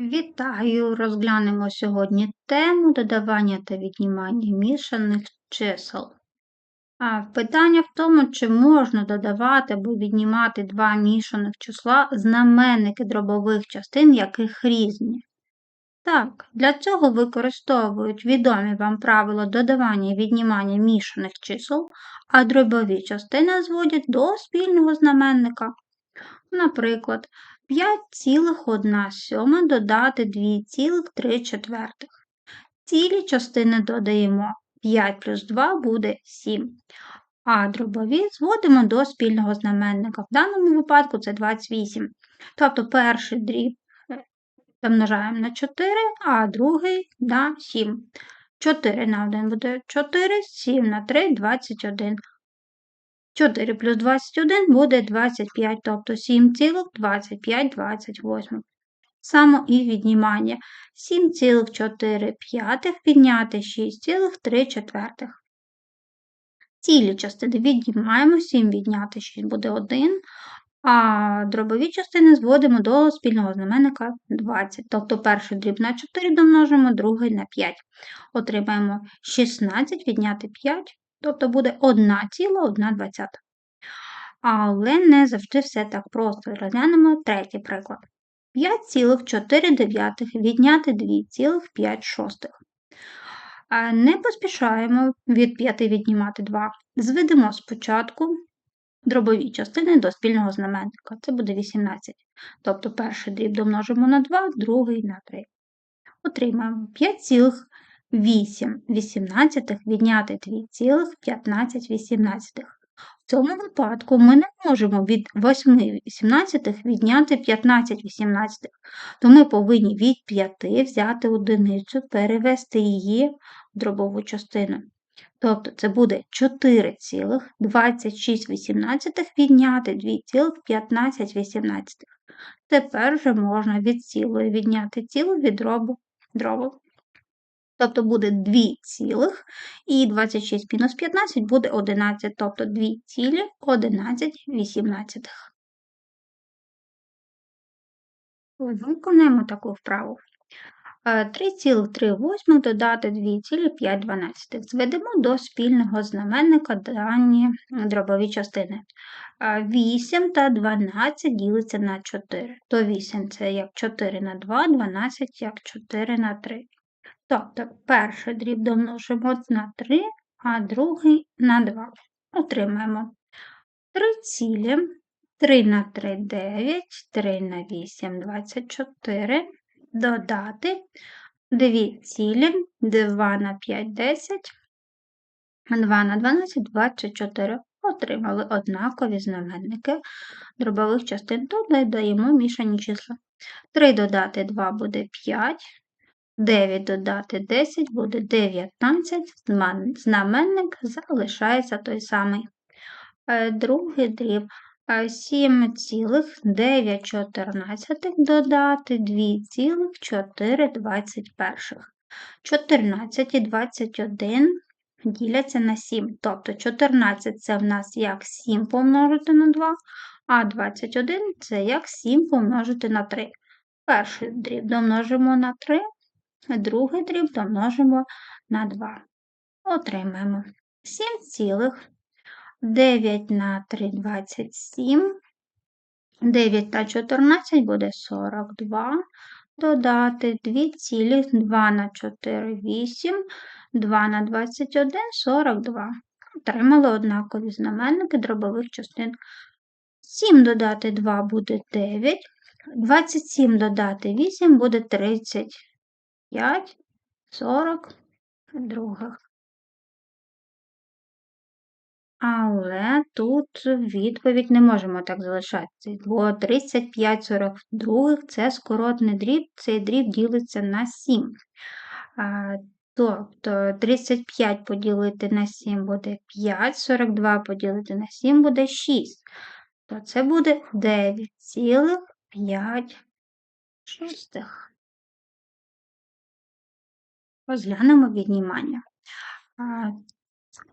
Вітаю! Розглянемо сьогодні тему додавання та віднімання мішаних чисел. А Питання в тому, чи можна додавати або віднімати два мішаних числа знаменники дробових частин, яких різні. Так, для цього використовують відомі вам правила додавання і віднімання мішаних чисел, а дробові частини зводять до спільного знаменника. Наприклад, 5,1 додати 2,3 четвертих. Цілі частини додаємо 5 плюс 2 буде 7. А дробові зводимо до спільного знаменника. В даному випадку це 28. Тобто перший дріб помножаємо на 4, а другий на 7. 4 на 1 буде 4, 7 на 3 21. 4 плюс 21 буде 25, тобто 7,2528. Само і віднімання 7,4 підняти 6,3 четвертих. Цілі частини віднімаємо, 7 відняти 6 буде 1, а дробові частини зводимо до спільного знаменника 20. Тобто перший дріб на 4 домножимо, другий на 5. Отримаємо 16 відняти 5 тобто буде 1,1. Але не завжди все так просто. Розглянемо третій приклад. 5,4 відняти 2,5. Не поспішаємо від 5 віднімати 2. Зведемо спочатку дробові частини до спільного знаменника. Це буде 18. Тобто перший дріб домножимо на 2, другий на 3. Отримаємо 5,4. 8 вісімнадцятих відняти 2,15. В цьому випадку ми не можемо від 8 вісімнадцятих відняти 15 вісімнадцятих, то ми повинні від 5 взяти одиницю, перевести її в дробову частину. Тобто це буде 4,26 відняти 2,15 Тепер вже можна від цілої відняти цілу від дробу. дробу. Тобто буде 2 цілих, і 26 мінус 15 буде 11, тобто 2 цілі 11 вісімнадцятих. Виконуємо таку вправу. 3,3 е, додати 2,5 Зведемо до спільного знаменника дані дробові частини. 8 е, та 12 ділиться на 4. То 8 це як 4 на 2, 12 як 4 на 3. Тобто перший дріб домножимо на 3, а другий на 2. Отримаємо 3 цілі, 3 на 3 9, 3 на 8 24, додати 2 цілі, 2 на 5 10, 2 на 12 24. Отримали однакові знаменники дробових частин, то додаємо мішані числа. 3 додати 2 буде 5, 9 додати 10 буде 19, знаменник залишається той самий. Е, другий дріб 7,914 е, додати 2,421. 14 і 21 діляться на 7. Тобто 14 це в нас як 7 помножити на 2, а 21 це як 7 помножити на 3. Перший дріб домножимо на 3, другий дріб домножимо на 2. Отримаємо 7 цілих 9 на 3 27, 9 та 14 буде 42. Додати 2 цілих 2 на 4 8, 2 на 21 42. Отримали однакові знаменники дробових частин. 7 додати 2 буде 9, 27 додати 8 буде 30. 5, 40 других. Але тут відповідь не можемо так залишати, бо 35 42 це скоротний дріб, цей дріб ділиться на 7. Тобто 35 поділити на 7 буде 5, 42 поділити на 7 буде 6. То це буде 9,5 шостих. Розглянемо віднімання.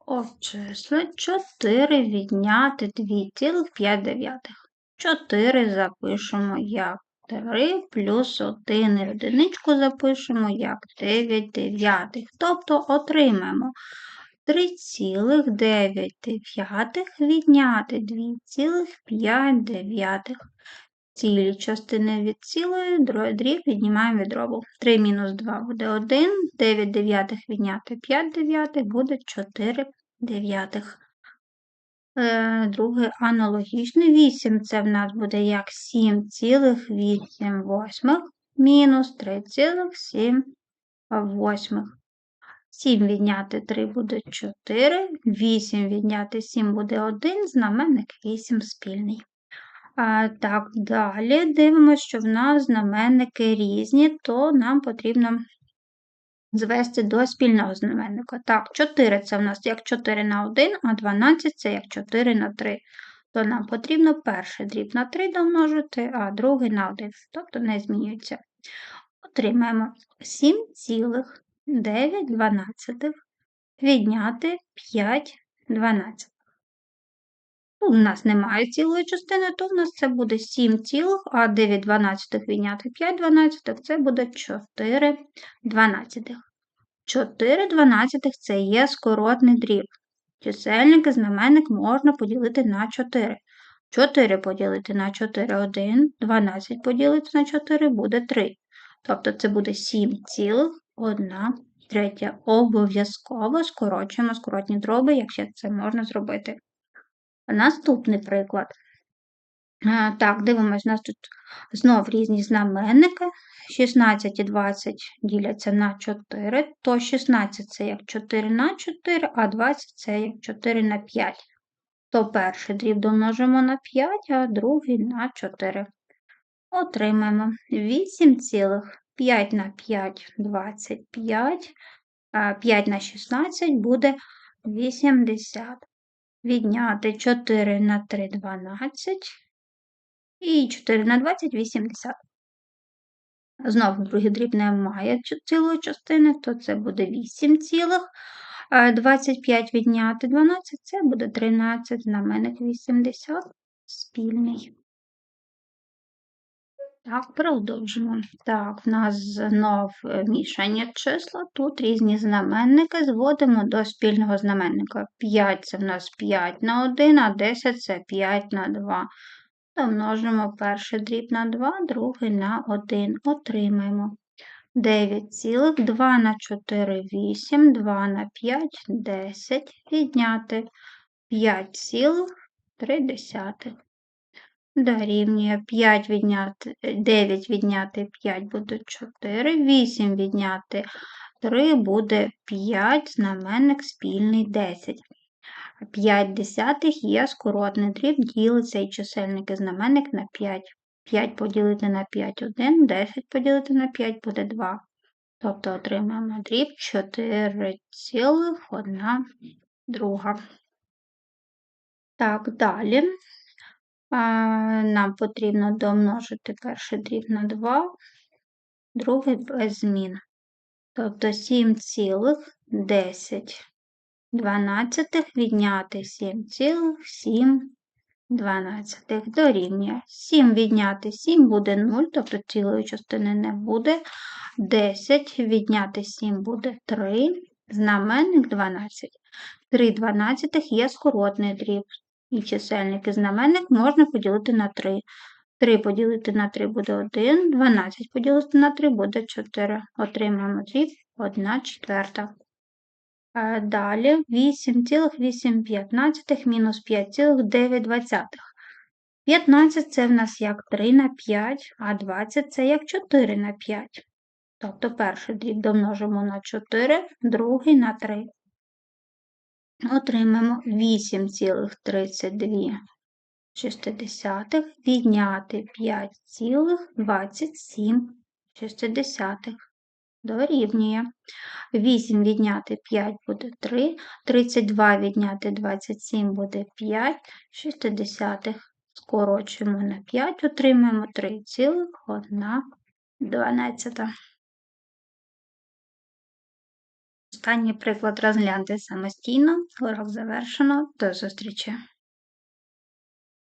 Обчисли 4 відняти 2,5. 4 запишемо як 3 плюс 1 і одиничку запишемо як 9 дев'ятих. Тобто отримаємо 3,9 відняти 2,5. Цілі частини від цілої, дріб віднімаємо від дробу. 3 мінус 2 буде 1, 9 дев'ятих відняти 5 дев'ятих буде 4 дев'ятих. Е, другий аналогічний 8 це в нас буде як 7,8 мінус 3,7 7 відняти 3 буде 4, 8 відняти 7 буде 1, знаменник 8 спільний. А, Так, далі дивимося, що в нас знаменники різні, то нам потрібно звести до спільного знаменника. Так, 4 це в нас як 4 на 1, а 12 це як 4 на 3. То нам потрібно перший дріб на 3 домножити, а другий на 1, тобто не змінюється. Отримаємо 7,9 відняти 5 12. У нас немає цілої частини, то в нас це буде 7 цілих, а 9 дванадцятих відняти 5 дванадцятих це буде 4 дванадцятих. 4 дванадцятих це є скоротний дріб. Чисельник і знаменник можна поділити на 4. 4 поділити на 4 1, 12 поділити на 4 буде 3. Тобто це буде 7,1 третя. Обов'язково скорочуємо скоротні дроби, якщо це можна зробити. Наступний приклад. Так, дивимось, у нас тут знов різні знаменники. 16 і 20 діляться на 4, то 16 це як 4 на 4, а 20 це як 4 на 5. То перший дріб домножимо на 5, а другий на 4. Отримаємо 8,5 на 5 25, 5 на 16 буде 80 відняти 4 на 3 12 і 4 на 20 80. Знову другий дріб не має цілої частини, то це буде 8 цілих. 25 відняти 12, це буде 13, знаменник 80 спільний. Так, продовжимо. Так, в нас знов е, мішання числа. Тут різні знаменники зводимо до спільного знаменника. 5 це в нас 5 на 1, а 10 це 5 на 2. Домножимо перший дріб на 2, другий на 1. Отримаємо 9 цілих, 2 на 4 8, 2 на 5 10, відняти 5 цілих 3 десятих. Дорівнює 5 відняти 9 відняти 5 буде 4, 8 відняти 3 буде 5, знаменник спільний 10. 5 десятих є скоротний дріб, ділиться і чисельник і знаменник на 5. 5 поділити на 5 1, 10 поділити на 5 буде 2. Тобто отримаємо дріб 4,1 друга. Так, далі нам потрібно домножити перший дріб на 2, другий без змін. Тобто 7,10 дванадцятих відняти 7,7 дванадцятих дорівнює. 7 відняти 7 буде 0, тобто цілої частини не буде. 10 відняти 7 буде 3, знаменник 12. 3 дванадцятих є скоротний дріб. І чисельник і знаменник можна поділити на 3. 3 поділити на 3 буде 1, 12 поділити на 3 буде 4. Отримаємо дріб 1 четверта. Далі 8,8 мінус 5,9. 15 це в нас як 3 на 5, а 20 це як 4 на 5. Тобто перший дріб домножимо на 4, другий на 3 отримаємо 8,32 відняти 5,27 дорівнює. 8 відняти 5 буде 3, 32 відняти 27 буде 5, 60 скорочуємо на 5, отримаємо 3,1. Останній приклад розгляньте самостійно. Урок завершено. До зустрічі!